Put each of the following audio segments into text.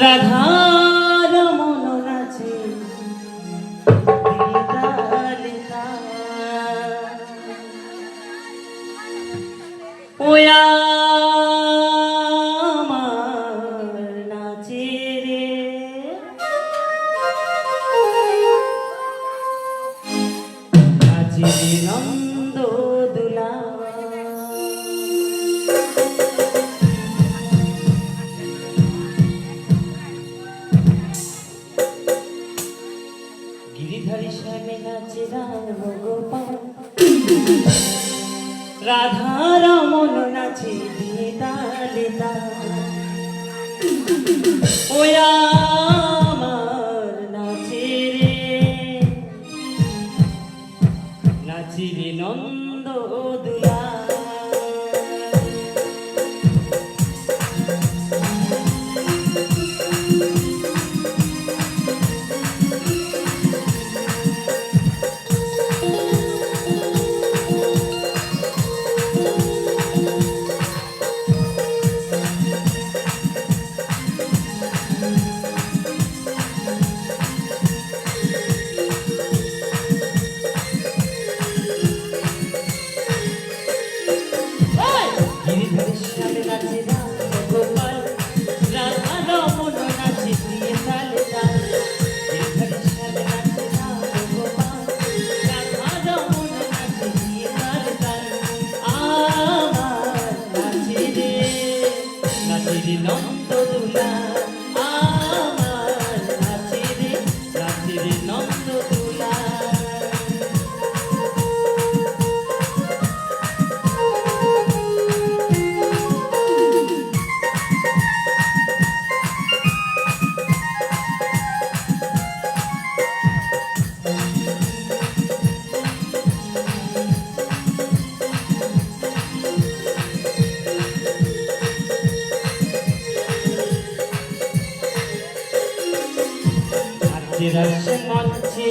রাধার মন নাচে ওয়া Thank you. রাধা রমন নাচে তালে ওরা আমার নাচে রে। নাচি রে নন্দ Quando na চিরস মঞ্চে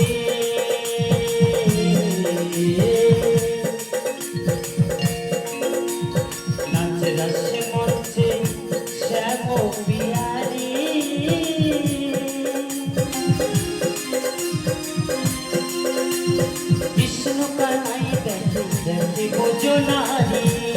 বিষ্ণু কানাই দেখি দেখি বোঝো নারী।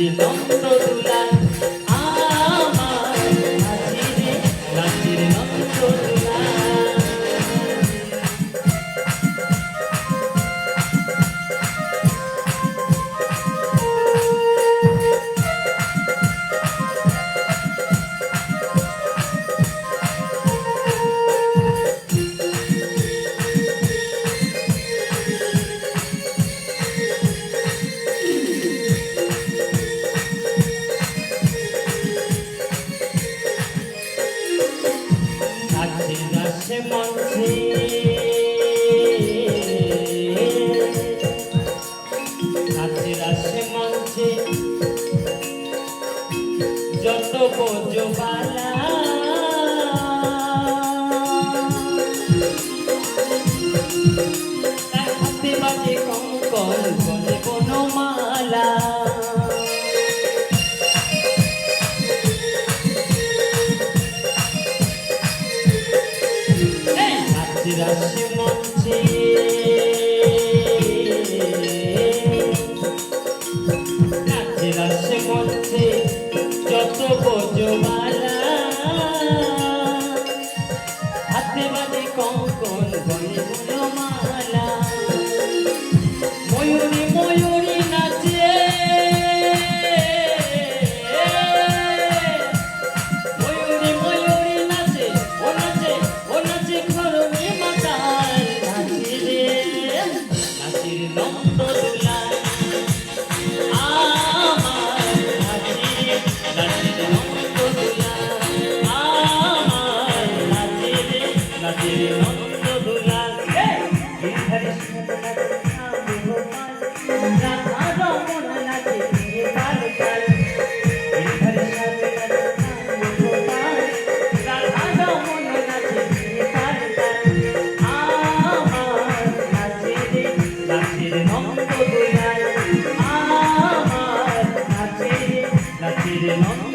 Então কাছে যাচ্ছে মঞ্চে কাছে যাচ্ছে মঞ্চে যত বোঝো বালা। love. Yeah.